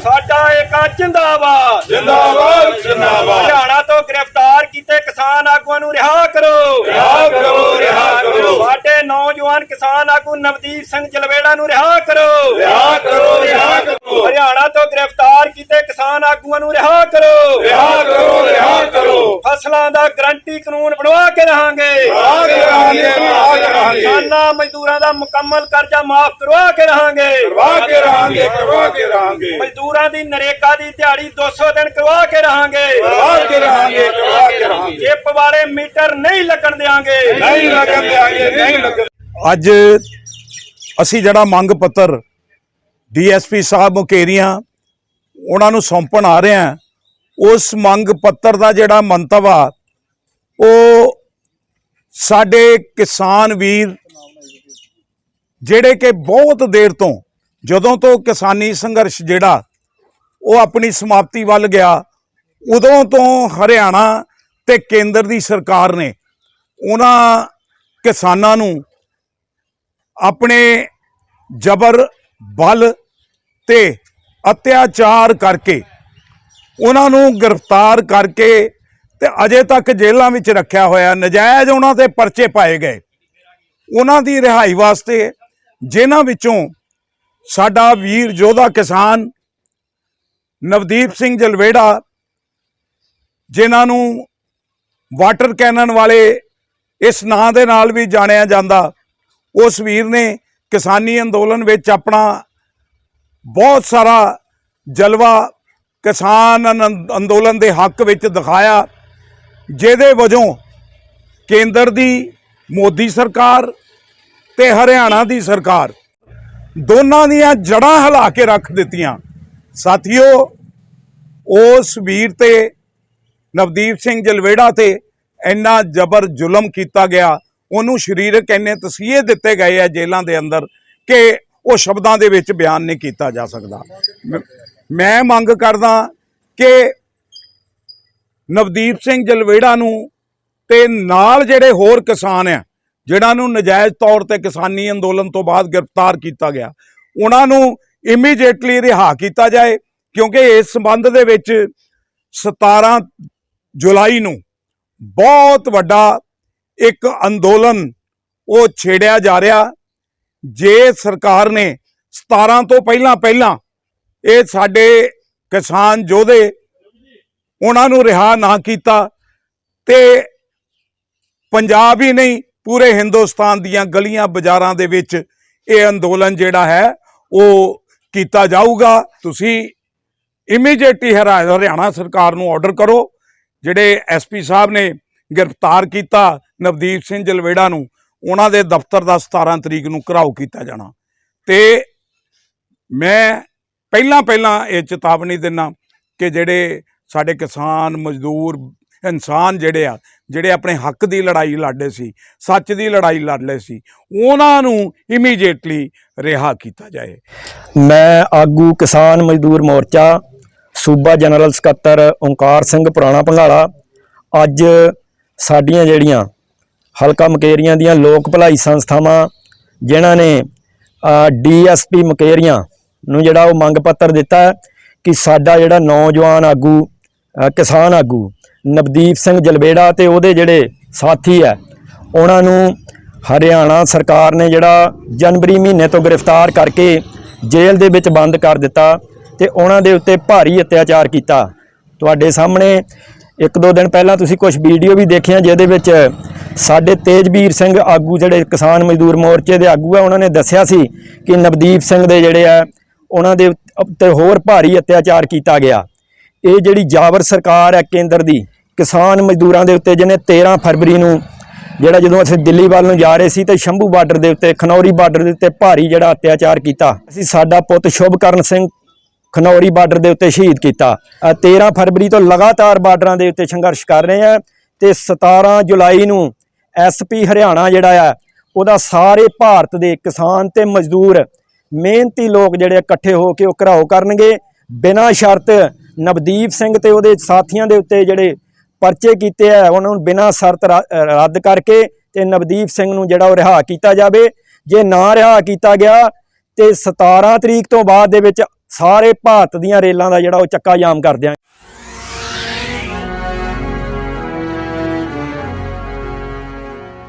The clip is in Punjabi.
ਸਾਡਾ ਏਕਾ ਜਿੰਦਾਬਾਦ। ਜਿੰਦਾਬਾਦ ਜਿੰਦਾਬਾਦ। ਹਰਿਆਣਾ ਤੋਂ ਗ੍ਰਿਫਤਾਰ ਕੀਤੇ ਕਿਸਾਨ ਆਗੂਆਂ ਨੂੰ ਰਿਹਾ ਕਰੋ। ਰਿਹਾ ਕਰੋ ਰਿਹਾ ਕਰੋ। ਸਾਡੇ ਨੌਜਵਾਨ ਕਿਸਾਨ ਆਗੂ ਨਵਦੀਪ ਸਿੰਘ ਜਲਵੇੜਾ ਨੂੰ ਰਿਹਾ ਕਰੋ। ਰਿਹਾ ਕਰੋ ਰਿਹਾ ਕਰੋ। ਹਰਿਆਣਾ ਤੋਂ ਗ੍ਰਿਫਤਾਰ ਕੀਤੇ ਕਿਸਾਨ ਆਗੂਆਂ ਨੂੰ ਰਿਹਾ ਕਰੋ। ਰਿਹਾ ਕਰੋ ਰਿਹਾ ਕਰੋ। ਫਸਲਾਂ ਦਾ ਗਰੰਟੀ ਕਾਨੂੰਨ ਬਣਵਾ ਕੇ ਰਹਾਂਗੇ। ਕਿਸਾਨਾਂ ਮਜ਼ਦੂਰਾਂ ਦਾ ਮੁਕੰਮਲ ਕਰਜ਼ਾ ਮਾਫ ਕਰਵਾ ਕੇ ਰਹਾਂਗੇ। ਕਰਵਾ ਕੇ ਰਹਾਂਗੇ ਕਰਵਾ ਕੇ ਰਹਾਂਗੇ। ਮਜ਼ਦੂਰਾਂ ਦੀ ਨਰੇਗਾ ਦੀ ਦਿਹਾੜੀ 200 ਦਿਨ ਕਰਵਾ ਕੇ ਰਹਾਂਗੇ। ਕਰਵਾ ਕੇ ਰਹਾਂਗੇ ਕਰਵਾ ਕੇ ਰਹਾਂਗੇ। ਚਿੱਪ ਵਾਲੇ ਮੀਟਰ ਨਹੀਂ ਲੱਗਣ ਦੇਾਂਗੇ ਨਹੀਂ ਲੱਗਣ ਦਿਆਂਗੇ ਨਹੀਂ ਲੱਗਣ ਅੱਜ ਅਸੀਂ ਜਿਹੜਾ ਮੰਗ ਪੱਤਰ ਡੀਐਸਪੀ ਸਾਹਿਬ ਮੁਕੇਰੀਆਂ ਉਹਨਾਂ ਨੂੰ ਸੌਂਪਣ ਆ ਰਹੇ ਹਾਂ ਉਸ ਮੰਗ ਪੱਤਰ ਦਾ ਜਿਹੜਾ ਮੰਤਵ ਆ, ਉਹ ਸਾਡੇ ਕਿਸਾਨ ਵੀਰ ਜਿਹੜੇ ਕਿ ਬਹੁਤ ਦੇਰ ਤੋਂ, ਜਦੋਂ ਤੋਂ ਕਿਸਾਨੀ ਸੰਘਰਸ਼ ਜਿਹੜਾ, ਉਹ ਆਪਣੀ ਸਮਾਪਤੀ ਵੱਲ ਗਿਆ, ਉਦੋਂ ਤੋਂ ਹਰਿਆਣਾ ਤੇ ਕੇਂਦਰ ਦੀ ਸਰਕਾਰ ਨੇ ਉਹਨਾਂ ਕਿਸਾਨਾਂ ਨੂੰ ਆਪਣੇ ਜ਼ਬਰ ਬਲ ਤੇ ਅਤਿਆਚਾਰ ਕਰਕੇ ਉਹਨਾਂ ਨੂੰ ਗ੍ਰਿਫਤਾਰ ਕਰਕੇ ਤੇ ਅਜੇ ਤੱਕ ਜੇਲ੍ਹਾਂ ਵਿੱਚ ਰੱਖਿਆ ਹੋਇਆ। ਨਜਾਇਜ਼ ਉਹਨਾਂ ਤੇ ਪਰਚੇ ਪਾਏ ਗਏ। ਉਹਨਾਂ ਦੀ ਰਿਹਾਈ ਵਾਸਤੇ ਜਿਨ੍ਹਾਂ ਵਿੱਚੋਂ ਸਾਡਾ ਵੀਰ ਯੋਧਾ ਕਿਸਾਨ ਨਵਦੀਪ ਸਿੰਘ ਜਲਵੇੜਾ, ਜਿਨ੍ਹਾਂ ਨੂੰ ਵਾਟਰ ਕੈਨਨ ਵਾਲੇ ਇਸ ਨਾਂ ਦੇ ਨਾਲ ਵੀ ਜਾਣਿਆ ਜਾਂਦਾ, ਉਸ ਵੀਰ ਨੇ ਕਿਸਾਨੀ ਅੰਦੋਲਨ ਵਿੱਚ ਆਪਣਾ ਬਹੁਤ ਸਾਰਾ ਜਲਵਾ ਕਿਸਾਨ ਅਨ- ਅੰਦੋਲਨ ਦੇ ਹੱਕ ਵਿੱਚ ਦਿਖਾਇਆ, ਜਿਹਦੇ ਵਜੋਂ ਕੇਂਦਰ ਦੀ, ਮੋਦੀ ਸਰਕਾਰ ਤੇ ਹਰਿਆਣਾ ਦੀ ਸਰਕਾਰ ਦੋਨਾਂ ਦੀਆਂ ਜੜਾਂ ਹਿਲਾ ਕੇ ਰੱਖ ਦਿੱਤੀਆਂ। ਸਾਥੀਓ, ਉਸ ਵੀਰ ਤੇ ਨਵਦੀਪ ਸਿੰਘ ਜਲਵੇੜਾ ਤੇ ਇੰਨਾ ਜ਼ਬਰ ਜ਼ੁਲਮ ਕੀਤਾ ਗਿਆ, ਉਹਨੂੰ ਸਰੀਰਕ ਇੰਨੇ ਤਸੀਹੇ ਦਿੱਤੇ ਗਏ ਆ ਜੇਲ੍ਹਾਂ ਦੇ ਅੰਦਰ ਕਿ ਉਹ ਸ਼ਬਦਾਂ ਦੇ ਵਿੱਚ ਬਿਆਨ ਨਹੀਂ ਕੀਤਾ ਜਾ ਸਕਦਾ। ਮੈਂ ਮੰਗ ਕਰਦਾ ਕਿ ਨਵਦੀਪ ਸਿੰਘ ਜਲਵੇੜਾ ਨੂੰ ਤੇ ਨਾਲ ਜਿਹੜੇ ਹੋਰ ਕਿਸਾਨ ਆ ਜਿਹੜਾ ਨੂੰ ਨਜਾਇਜ਼ ਤੌਰ ਤੇ ਕਿਸਾਨੀ ਅੰਦੋਲਨ ਤੋਂ ਬਾਅਦ ਗ੍ਰਿਫਤਾਰ ਕੀਤਾ ਗਿਆ, ਉਹਨਾਂ ਨੂੰ ਇਮੀਡੀਏਟਲੀ ਰਿਹਾ ਕੀਤਾ ਜਾਏ, ਕਿਉਂਕਿ ਇਸ ਸੰਬੰਧ ਦੇ ਵਿੱਚ 17 ਜੁਲਾਈ ਨੂੰ ਬਹੁਤ ਵੱਡਾ ਇੱਕ ਅੰਦੋਲਨ ਉਹ ਛੇੜਿਆ ਜਾ ਰਿਹਾ, ਜੇ ਸਰਕਾਰ ਨੇ 17 ਤੋਂ ਪਹਿਲਾਂ ਪਹਿਲਾਂ ਇਹ ਸਾਡੇ ਕਿਸਾਨ ਯੋਧੇ, ਉਹਨਾਂ ਨੂੰ ਰਿਹਾ ਨਾ ਕੀਤਾ ਤੇ ਪੰਜਾਬ ਹੀ ਨਹੀਂ, ਪੂਰੇ ਹਿੰਦੁਸਤਾਨ ਦੀਆਂ ਗਲੀਆਂ ਬਾਜ਼ਾਰਾਂ ਦੇ ਵਿੱਚ ਇਹ ਅੰਦੋਲਨ ਜਿਹੜਾ ਹੈ, ਉਹ ਕੀਤਾ ਜਾਊਗਾ। ਤੁਸੀਂ ਇਮੀਡੀਏਟਲੀ ਹਰਿਆਣਾ ਸਰਕਾਰ ਨੂੰ ਆਰਡਰ ਕਰੋ, ਜਿਹੜੇ ਐਸਪੀ ਸਾਹਿਬ ਨੇ ਗ੍ਰਿਫਤਾਰ ਕੀਤਾ ਨਵਦੀਪ ਸਿੰਘ ਜਲਵੇੜਾ ਨੂੰ, ਉਹਨਾਂ ਦੇ ਦਫ਼ਤਰ ਦਾ 17 ਤਰੀਕ ਨੂੰ ਘਰਾਓ ਕੀਤਾ ਜਾਣਾ। ਤੇ ਮੈਂ ਪਹਿਲਾਂ ਪਹਿਲਾਂ ਇਹ ਚੇਤਾਵਨੀ ਦਿੰਨਾ ਕਿ ਜਿਹੜੇ ਸਾਡੇ ਕਿਸਾਨ, ਮਜ਼ਦੂਰ, ਇਨਸਾਨ ਜਿਹੜੇ ਆ, ਜਿਹੜੇ ਆਪਣੇ ਹੱਕ ਦੀ ਲੜਾਈ ਲੜਦੇ ਸੀ, ਸੱਚ ਦੀ ਲੜਾਈ ਲੜਦੇ ਸੀ, ਉਹਨਾਂ ਨੂੰ ਇਮੀਡੀਏਟਲੀ ਰਿਹਾ ਕੀਤਾ ਜਾਏ। ਮੈਂ ਆਗੂ ਕਿਸਾਨ ਮਜ਼ਦੂਰ ਮੋਰਚਾ, ਸੂਬਾ ਜਨਰਲ ਸਕੱਤਰ ਓਂਕਾਰ ਸਿੰਘ ਪੁਰਾਣਾ ਭੰਗਾਲਾ ਅੱਜ ਸਾਡੀਆਂ ਜਿਹੜੀਆਂ ਹਲਕਾ ਮਕੇਰੀਆਂ ਦੀਆਂ ਲੋਕ ਭਲਾਈ ਸੰਸਥਾਵਾਂ, ਜਿਨ੍ਹਾਂ ਨੇ ਡੀਐਸਪੀ ਮਕੇਰੀਆਂ ਨੂੰ ਜਿਹੜਾ ਉਹ ਮੰਗ ਪੱਤਰ ਦਿੱਤਾ ਕਿ ਸਾਡਾ ਜਿਹੜਾ ਨੌਜਵਾਨ ਆਗੂ ਕਿਸਾਨ ਆਗੂ ਨਵਦੀਪ ਸਿੰਘ ਜਲਵੇੜਾ ਤੇ ਉਹਦੇ ਜਿਹੜੇ ਸਾਥੀ ਹੈ, ਉਹਨਾਂ ਨੂੰ ਹਰਿਆਣਾ ਸਰਕਾਰ ਨੇ ਜਿਹੜਾ ਜਨਵਰੀ ਮਹੀਨੇ ਤੋਂ ਗ੍ਰਿਫਤਾਰ ਕਰਕੇ ਜੇਲ੍ਹ ਦੇ ਵਿੱਚ ਬੰਦ ਕਰ ਦਿੱਤਾ ਤੇ ਉਹਨਾਂ ਦੇ ਉੱਤੇ ਭਾਰੀ ਅਤਿਆਚਾਰ ਕੀਤਾ। ਤੁਹਾਡੇ ਸਾਹਮਣੇ ਇੱਕ ਦੋ ਦਿਨ ਪਹਿਲਾਂ ਤੁਸੀਂ ਕੁਝ ਵੀਡੀਓ ਵੀ ਦੇਖੀਆਂ ਜਿਹਦੇ ਵਿੱਚ ਸਾਡੇ ਤੇਜਵੀਰ ਸਿੰਘ ਆਗੂ ਜਿਹੜੇ ਕਿਸਾਨ ਮਜ਼ਦੂਰ ਮੋਰਚੇ ਦੇ ਆਗੂ ਆ ਉਹਨਾਂ ਨੇ ਦੱਸਿਆ ਸੀ ਕਿ ਨਵਦੀਪ ਸਿੰਘ ਦੇ ਜਿਹੜੇ ਆ ਉਹਨਾਂ ਦੇ ਉੱਤੇ ਹੋਰ ਭਾਰੀ ਅਤਿਆਚਾਰ ਕੀਤਾ ਗਿਆ। ਇਹ ਜਿਹੜੀ ਜਾਬਰ ਸਰਕਾਰ ਹੈ ਕੇਂਦਰ ਦੀ, ਕਿਸਾਨ ਮਜ਼ਦੂਰਾਂ ਦੇ ਉੱਤੇ ਜਿਹਨੇ 13 ਫਰਵਰੀ ਨੂੰ, ਜਿਹੜਾ ਜਦੋਂ ਅਸੀਂ ਦਿੱਲੀ ਵੱਲ ਨੂੰ ਜਾ ਰਹੇ ਸੀ ਤੇ ਸ਼ੰਭੂ ਬਾਰਡਰ ਦੇ ਉੱਤੇ, ਖਨੌਰੀ ਬਾਰਡਰ ਦੇ ਉੱਤੇ ਭਾਰੀ ਜਿਹੜਾ ਅਤਿਆਚਾਰ ਕੀਤਾ, ਅਸੀਂ ਸਾਡਾ ਪੁੱਤ ਸ਼ੁਭਕਰਨ ਸਿੰਘ ਖਨੌਰੀ ਬਾਰਡਰ ਦੇ ਉੱਤੇ ਸ਼ਹੀਦ ਕੀਤਾ। ਅ 13 ਫਰਵਰੀ ਤੋਂ ਲਗਾਤਾਰ ਬਾਰਡਰਾਂ ਦੇ ਉੱਤੇ ਸੰਘਰਸ਼ ਕਰ ਰਹੇ ਆ ਤੇ 17 ਜੁਲਾਈ ਨੂੰ ਐਸਪੀ ਹਰਿਆਣਾ ਜਿਹੜਾ ਆ, ਉਹਦਾ ਸਾਰੇ ਭਾਰਤ ਦੇ ਕਿਸਾਨ ਤੇ ਮਜ਼ਦੂਰ ਮਿਹਨਤੀ ਲੋਕ ਜਿਹੜੇ ਇਕੱਠੇ ਹੋ ਕੇ ਉਹ ਘਰਾਓ ਕਰਨਗੇ। ਬਿਨਾਂ ਸ਼ਰਤ ਨਵਦੀਪ ਸਿੰਘ ਤੇ ਉਹਦੇ ਸਾਥੀਆਂ ਦੇ ਉੱਤੇ ਜਿਹੜੇ ਪਰਚੇ ਕੀਤੇ ਆ, ਉਹਨਾਂ ਨੂੰ ਬਿਨਾਂ ਸ਼ਰਤ ਰਾ- ਰੱਦ ਕਰਕੇ ਤੇ ਨਵਦੀਪ ਸਿੰਘ ਨੂੰ ਜਿਹੜਾ ਉਹ ਰਿਹਾ ਕੀਤਾ ਜਾਵੇ। ਜੇ ਨਾ ਰਿਹਾ ਕੀਤਾ ਗਿਆ ਤੇ 17 ਤਰੀਕ ਤੋਂ ਬਾਅਦ ਦੇ ਵਿੱਚ ਸਾਰੇ ਭਾਰਤ ਦੀਆਂ ਰੇਲਾਂ ਦਾ ਜਿਹੜਾ ਉਹ ਚੱਕਾ ਜਾਮ ਕਰ ਦਿਆਂਗੇ।